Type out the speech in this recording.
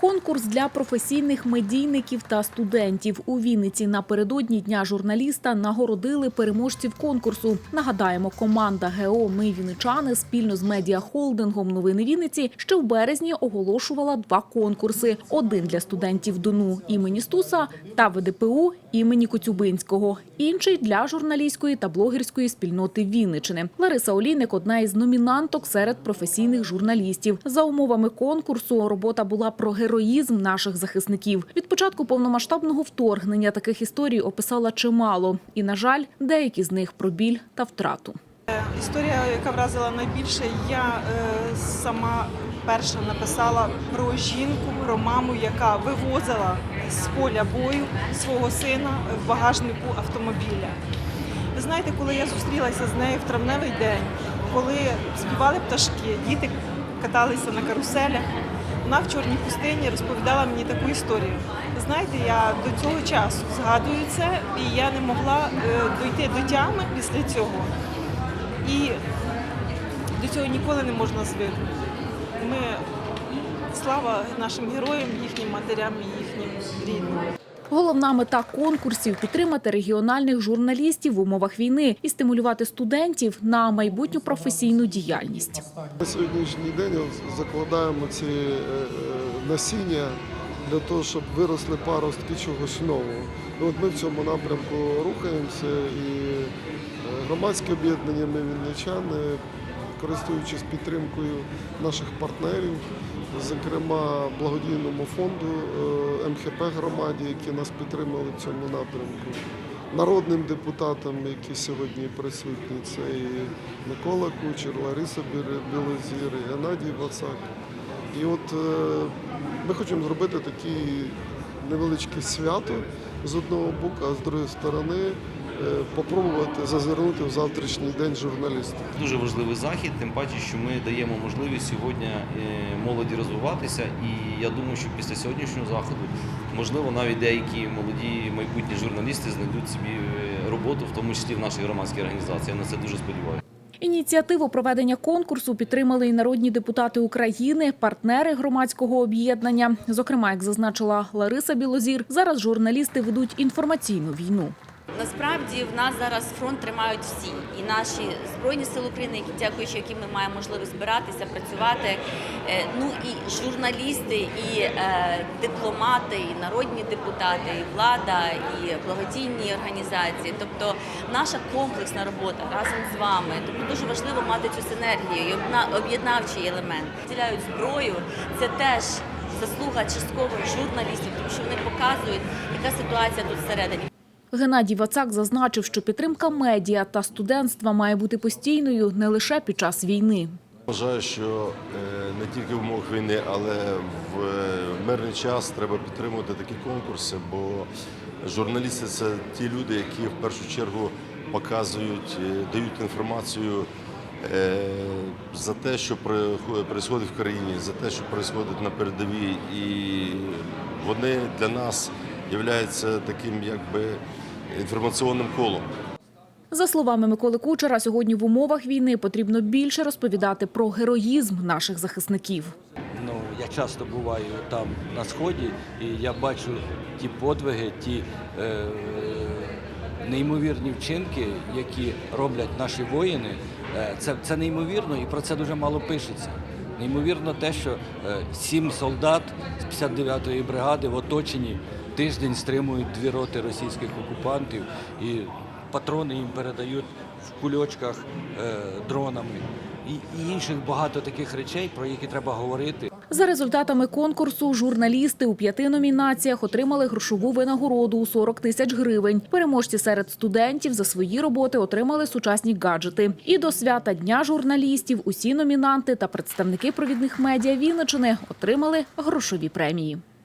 Конкурс для професійних медійників та студентів у Вінниці напередодні дня журналіста нагородили переможців конкурсу. Нагадаємо, команда ГО Ми Вінничани спільно з медіахолдингом Новини Вінниці ще в березні оголошувала два конкурси: один для студентів ДОНУ імені Стуса та ВДПУ імені Коцюбинського, інший для журналістської та блогерської спільноти Вінничини. Лариса Олійник одна із номінанток серед професійних журналістів. За умовами конкурсу робота була про героїзм наших захисників. Від початку повномасштабного вторгнення таких історій описала чимало, і на жаль, деякі з них про біль та втрату. Історія, яка вразила найбільше, я е, сама перша написала про жінку, про маму, яка вивозила з поля бою свого сина в багажнику автомобіля. Ви знаєте, коли я зустрілася з нею в травневий день, коли співали пташки, діти каталися на каруселях, вона в чорній пустині розповідала мені таку історію. Знаєте, я до цього часу згадую це, і я не могла е, дойти до тями після цього. І до цього ніколи не можна звикнути. Ми слава нашим героям, їхнім матерям і їхнім рідним. Головна мета конкурсів підтримати регіональних журналістів в умовах війни і стимулювати студентів на майбутню професійну діяльність. На сьогоднішній день закладаємо ці е, е, насіння для того, щоб виросли паростки чогось нового. І от ми в цьому напрямку рухаємося і е, громадське об'єднання ми вінничани, користуючись підтримкою наших партнерів, зокрема благодійному фонду е, МХП громаді, які нас підтримали в цьому напрямку. Народним депутатам, які сьогодні присутні, це і Микола Кучер, Лариса Білозір, Геннадій Вацак. І от е, ми хочемо зробити таке невеличке свято з одного боку, а з другої сторони попробувати зазирнути в завтрашній день журналістів. Дуже важливий захід, тим паче, що ми даємо можливість сьогодні е, молоді розвиватися. І я думаю, що після сьогоднішнього заходу, можливо, навіть деякі молоді майбутні журналісти знайдуть собі е, роботу, в тому числі в нашій громадській організації. Я на це дуже сподіваюся. Ініціативу проведення конкурсу підтримали і народні депутати України, партнери громадського об'єднання. Зокрема, як зазначила Лариса Білозір, зараз журналісти ведуть інформаційну війну. Насправді в нас зараз фронт тримають всі, і наші збройні сили України, які дякуючи, яким ми маємо можливість збиратися, працювати. е, Ну і журналісти, і е, дипломати, і народні депутати, і влада, і благодійні організації. Тобто наша комплексна робота разом з вами. Тобто дуже важливо мати цю синергію і об'єднавчий елемент. Діляють зброю. Це теж заслуга частково журналістів, тому що вони показують, яка ситуація тут всередині. Геннадій Вацак зазначив, що підтримка медіа та студентства має бути постійною не лише під час війни. Вважаю, що е, не тільки в умовах війни, але в е, мирний час треба підтримувати такі конкурси, бо журналісти це ті люди, які в першу чергу показують, е, дають інформацію за те, що відбувається в країні, за те, що відбувається на передовій. І вони для нас являються таким якби інформаційним колом. За словами Миколи Кучера, сьогодні в умовах війни потрібно більше розповідати про героїзм наших захисників. Ну, я часто буваю там на сході, і я бачу ті подвиги, ті е, неймовірні вчинки, які роблять наші воїни. Е, це, це неймовірно, і про це дуже мало пишеться. Неймовірно те, що е, сім солдат з 59-ї бригади в оточенні тиждень стримують дві роти російських окупантів, і патрони їм передають в кульочках е, дронами. І, інших багато таких речей, про які треба говорити. За результатами конкурсу журналісти у п'яти номінаціях отримали грошову винагороду у 40 тисяч гривень. Переможці серед студентів за свої роботи отримали сучасні гаджети. І до свята Дня журналістів усі номінанти та представники провідних медіа Вінничини отримали грошові премії.